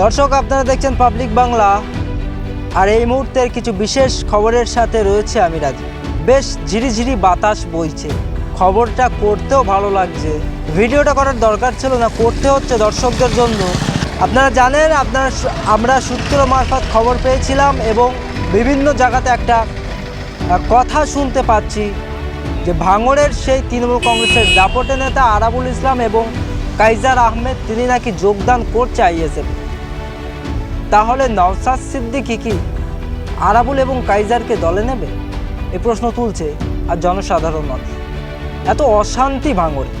দর্শক, আপনারা দেখছেন পাবলিক বাংলা। আর এই মুহূর্তের কিছু বিশেষ খবরের সাথে রয়েছে আমি রাজি বেশ ঝিরিঝিরি বাতাস বইছে। খবরটা করতেও ভালো লাগছে। ভিডিওটা করার দরকার ছিল না, করতে হচ্ছে দর্শকদের জন্য। আপনারা জানেন, আপনারা আমরা সূত্র মারফত খবর পেয়েছিলাম এবং বিভিন্ন জায়গাতে একটা কথা শুনতে পাচ্ছি যে ভাঙড়ের সেই তৃণমূল কংগ্রেসের দাপটে নেতা আরাবুল ইসলাম এবং কাইজার আহমেদ, তিনি নাকি যোগদান করছে আইএসএফ। তাহলে নওসাদ সিদ্দিকি কি আরাবুল এবং কাইজারকে দলে নেবে? এ প্রশ্ন তুলছে আর জনসাধারণ মানুষ। এত অশান্তি ভাঙড়ে।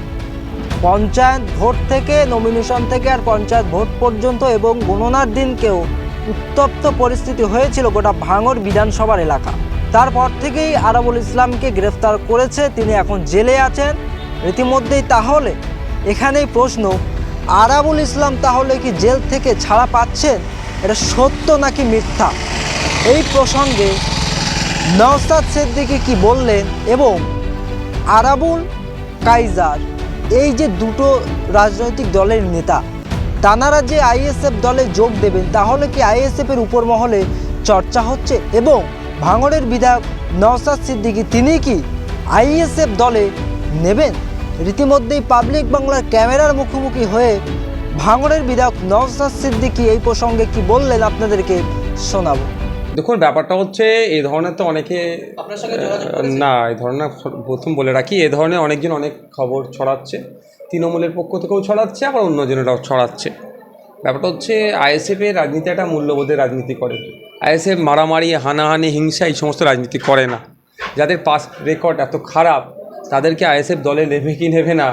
পঞ্চায়েত ভোট থেকে নমিনেশন থেকে আর পঞ্চায়েত ভোট পর্যন্ত এবং গণনার দিনকেও উত্তপ্ত পরিস্থিতি হয়েছিল গোটা ভাঙড় বিধানসভার এলাকা। তারপর থেকেই আরাবুল ইসলামকে গ্রেফতার করেছে, তিনি এখন জেলে আছেন। ইতিমধ্যেই তাহলে এখানেই প্রশ্ন, আরাবুল ইসলাম তাহলে কি জেল থেকে ছাড়া পাচ্ছেন? এটা সত্য নাকি মিথ্যা? এই প্রসঙ্গে নওসাদ সিদ্দিকি কি বললেন এবং আরাবুল কাইজার, এই যে দুটো রাজনৈতিক দলের নেতা, তানারা যে আইএসএফ দলে যোগ দেবেন, তাহলে কি আইএসএফের উপর মহলে চর্চা হচ্ছে? এবং ভাঙড়ের বিধায়ক নওসাদ সিদ্দিকী, তিনি কি আইএসএফ দলে নেবেন? রীতিমধ্যেই পাবলিক বাংলার ক্যামেরার মুখোমুখি হয়ে ভাঙড়ের বিধায়ক নওসাদ সিদ্দিকী এই প্রসঙ্গে কি বললেন আপনাদেরকে শোনাবো। দেখুন ব্যাপারটা হচ্ছে এ ধরনের তো অনেকে আপনার সঙ্গে না এ ধরনের প্রথম বলে রাখি এ ধরনের অনেকজন অনেক খবর ছড়াচ্ছে তৃণমূলের পক্ষ থেকেও ছড়াচ্ছে আবার অন্যজনেরাও ছড়াচ্ছে। ব্যাপারটা হচ্ছে আইএসএফের রাজনীতি একটা মূল্যবোধের রাজনীতি করে। আইএসএফ মারামারি হানাহানি হিংসা এই সমস্ত রাজনীতি করে না। যাদের পাস রেকর্ড এত খারাপ তাদেরকে আইএসএফ দলে নেবে কি নেবে না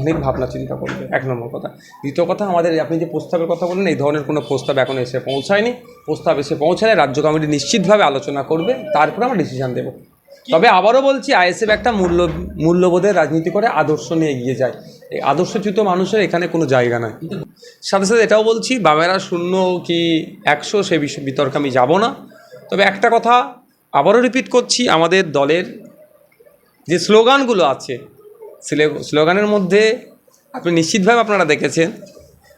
অনেক ভাবনা চিন্তা করবে এক নম্বর কথা। দ্বিতীয় কথা আমাদের আপনি যে প্রস্তাবের কথা বললেন এই ধরনের কোনো প্রস্তাব এখন এসে পৌঁছায়নি। প্রস্তাব এসে পৌঁছালে রাজ্য কমিটি নিশ্চিতভাবে আলোচনা করবে তারপরে আমরা ডিসিশন দেবো। তবে আবারও বলছি আইএসএফ একটা মূল্য মূল্যবোধের রাজনীতি করে আদর্শ নিয়ে এগিয়ে যায়। এই আদর্শচ্যুত মানুষের এখানে কোনো জায়গা নাই। সাথে সাথে এটাও বলছি বামেরা শূন্য কি একশো সে বিষয়ে বিতর্কে আমি যাব না। তবে একটা কথা আবারও রিপিট করছি আমাদের দলের যে স্লোগানগুলো আছে স্লোগানের মধ্যে আপনি নিশ্চিতভাবে আপনারা দেখেছেন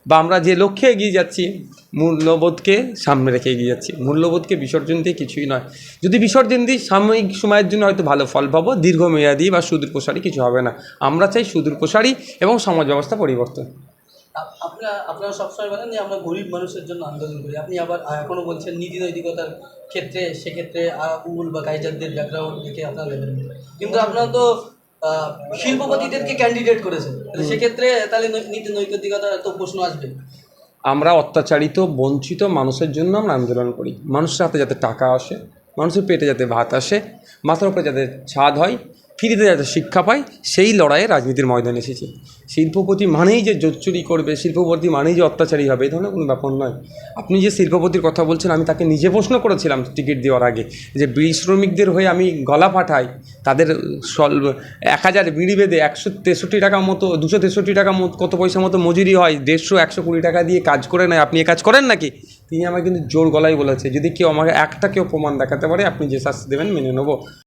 বা আমরা যে লক্ষ্যে এগিয়ে যাচ্ছি, মূল্যবোধকে সামনে রেখে এগিয়ে যাচ্ছি। মূল্যবোধকে বিসর্জন দিয়ে কিছুই নয়। যদি বিসর্জন দিই, সাময়িক সময়ের জন্য হয়তো ভালো ফল পাবো, দীর্ঘমেয়াদী বা সুদূর প্রসারী কিছু হবে না। আমরা চাই সুদূর প্রসারী এবং সমাজ ব্যবস্থা পরিবর্তন। আপ- আপনারা আপনারা সবসময় বলেন যে আমরা গরিব মানুষের জন্য আন্দোলন করি। আপনি আবার এখনও বলছেন নীতি নৈতিকতার ক্ষেত্রে, সেক্ষেত্রে উল বা কাইজারদের ব্যাকগ্রাউন্ড দেখে আপনারা কিন্তু আপনারা তো শিল্পপতিদেরকে ক্যান্ডিডেট করেছেন। সেক্ষেত্রে তাহলে নীতি নৈতিকতার তো প্রশ্ন আসবে। আমরা অত্যাচারিত, বঞ্চিত মানুষের জন্য আমরা আন্দোলন করি। মানুষের হাতে যাতে টাকা আসে, মানুষের পেটে যাতে ভাত আসে, মাথার উপরে যাতে ছাদ হয় ফ্রিতে যাতে শিক্ষা পায়, সেই লড়াইয়ে রাজনীতির ময়দানে এসেছে। শিল্পপতি মানেই যে জোচ্চুরি করবে, শিল্পপতি মানেই যে অত্যাচারী হবে এই ধরনের কোনো ব্যাপার নয়। আপনি যে শিল্পপতির কথা বলছেন, আমি তাকে নিজে প্রশ্ন করেছিলাম টিকিট দেওয়ার আগে যে বিড়ি শ্রমিকদের হয়ে আমি গলা পাঠাই তাদের সল এক হাজার বিড়ি বেঁধে একশো তেষট্টি টাকা মতো, দুশো তেষট্টি টাকা মতো, কত পয়সা মতো মজুরি হয়, দেড়শো, একশো কুড়ি টাকা দিয়ে কাজ করে নেয়, আপনি এ কাজ করেন নাকি? তিনি আমাকে কিন্তু জোর গলায় বলেছে, যদি কেউ আমাকে একটা কেউ প্রমাণ দেখাতে পারে, আপনি যে শাস্তি দেবেন, মেনে নেব।